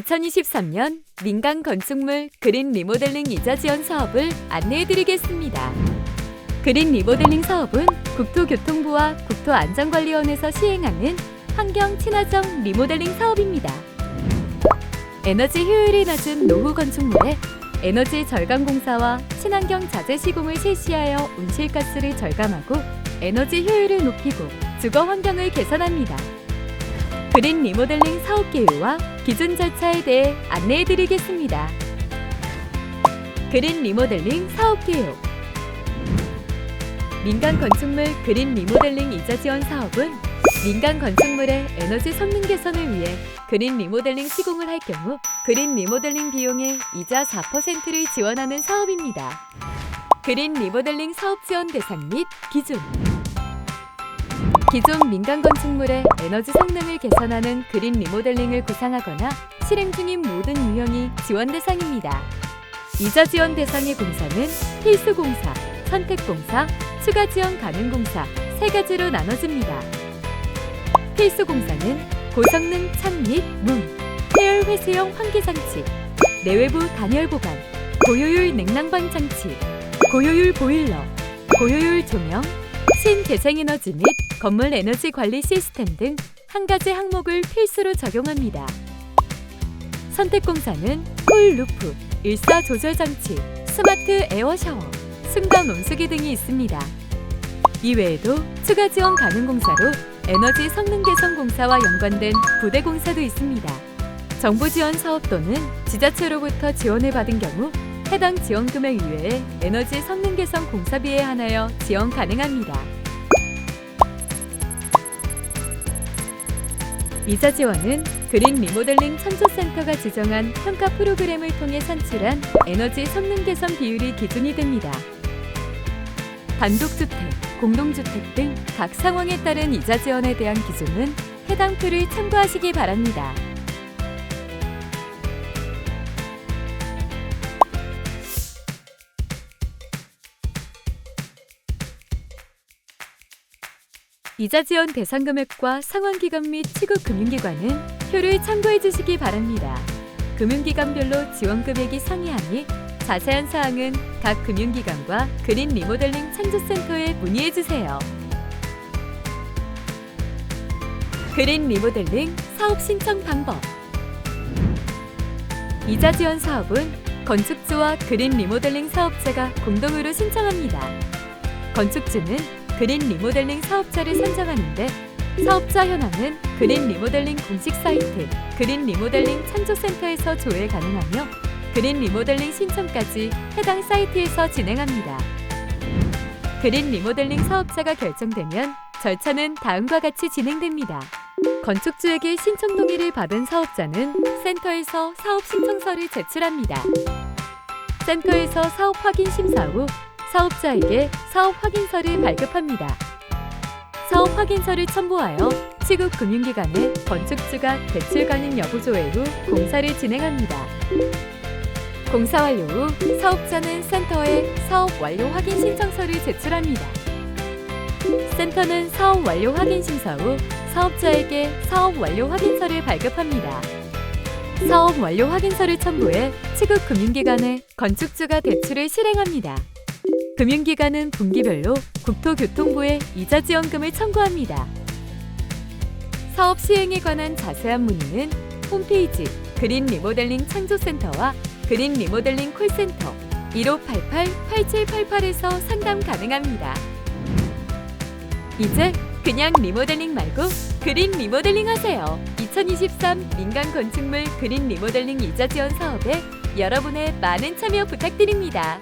2023년 민간 건축물 그린 리모델링 이자 지원 사업을 안내해 드리겠습니다. 그린 리모델링 사업은 국토교통부와 국토안전관리원에서 시행하는 환경 친화적 리모델링 사업입니다. 에너지 효율이 낮은 노후 건축물에 에너지 절감 공사와 친환경 자재 시공을 실시하여 온실가스를 절감하고 에너지 효율을 높이고 주거 환경을 개선합니다. 그린 리모델링 사업 계획과 기준 절차에 대해 안내해 드리겠습니다. 그린 리모델링 사업 계획 민간 건축물 그린 리모델링 이자 지원 사업은 민간 건축물의 에너지 성능 개선을 위해 그린 리모델링 시공을 할 경우 그린 리모델링 비용의 이자 4%를 지원하는 사업입니다. 그린 리모델링 사업 지원 대상 및 기준 기존 민간 건축물의 에너지 성능을 개선하는 그린 리모델링을 구상하거나 실행 중인 모든 유형이 지원 대상입니다. 이자 지원 대상의 공사는 필수 공사, 선택 공사, 추가 지원 가능 공사 세 가지로 나눠집니다. 필수 공사는 고성능 창 및 문, 해열 회수형 환기 장치, 내외부 단열 보관, 고효율 냉난방 장치, 고효율 보일러, 고효율 조명, 신재생에너지 및 건물 에너지 관리 시스템 등 한 가지 항목을 필수로 적용합니다. 선택 공사는 쿨 루프, 일사 조절 장치, 스마트 에어 샤워, 승강 온수기 등이 있습니다. 이외에도 추가 지원 가능 공사로 에너지 성능 개선 공사와 연관된 부대 공사도 있습니다. 정부 지원 사업 또는 지자체로부터 지원을 받은 경우 해당 지원 금액 이외에 에너지 성능 개선 공사비에 한하여 지원 가능합니다. 이자 지원은 그린 리모델링 창조센터가 지정한 평가 프로그램을 통해 산출한 에너지 성능 개선 비율이 기준이 됩니다. 단독주택, 공동주택 등 각 상황에 따른 이자 지원에 대한 기준은 해당 표를 참고하시기 바랍니다. 이자 지원 대상 금액과 상환 기간 및 취급 금융기관은 표를 참고해 주시기 바랍니다. 금융기관별로 지원 금액이 상이하니 자세한 사항은 각 금융기관과 그린 리모델링 창조센터에 문의해 주세요. 그린 리모델링 사업 신청 방법 이자 지원 사업은 건축주와 그린 리모델링 사업자가 공동으로 신청합니다. 건축주는 그린 리모델링 사업자를 선정하는데 사업자 현황은 그린 리모델링 공식 사이트 그린 리모델링 창조센터에서 조회 가능하며 그린 리모델링 신청까지 해당 사이트에서 진행합니다. 그린 리모델링 사업자가 결정되면 절차는 다음과 같이 진행됩니다. 건축주에게 신청 동의를 받은 사업자는 센터에서 사업 신청서를 제출합니다. 센터에서 사업 확인 심사 후 사업자에게 사업 확인서를 발급합니다. 사업 확인서를 첨부하여 취급 금융기관에 건축주가 대출 가능 여부 조회 후 공사를 진행합니다. 공사 완료 후 사업자는 센터에 사업 완료 확인 신청서를 제출합니다. 센터는 사업 완료 확인 심사 후 사업자에게 사업 완료 확인서를 발급합니다. 사업 완료 확인서를 첨부해 취급 금융기관에 건축주가 대출을 실행합니다. 금융기관은 분기별로 국토교통부에 이자 지원금을 청구합니다. 사업 시행에 관한 자세한 문의는 홈페이지 그린 리모델링 창조센터와 그린 리모델링 콜센터 1588-8788에서 상담 가능합니다. 이제 그냥 리모델링 말고 그린 리모델링 하세요. 2023 민간 건축물 그린 리모델링 이자 지원 사업에 여러분의 많은 참여 부탁드립니다.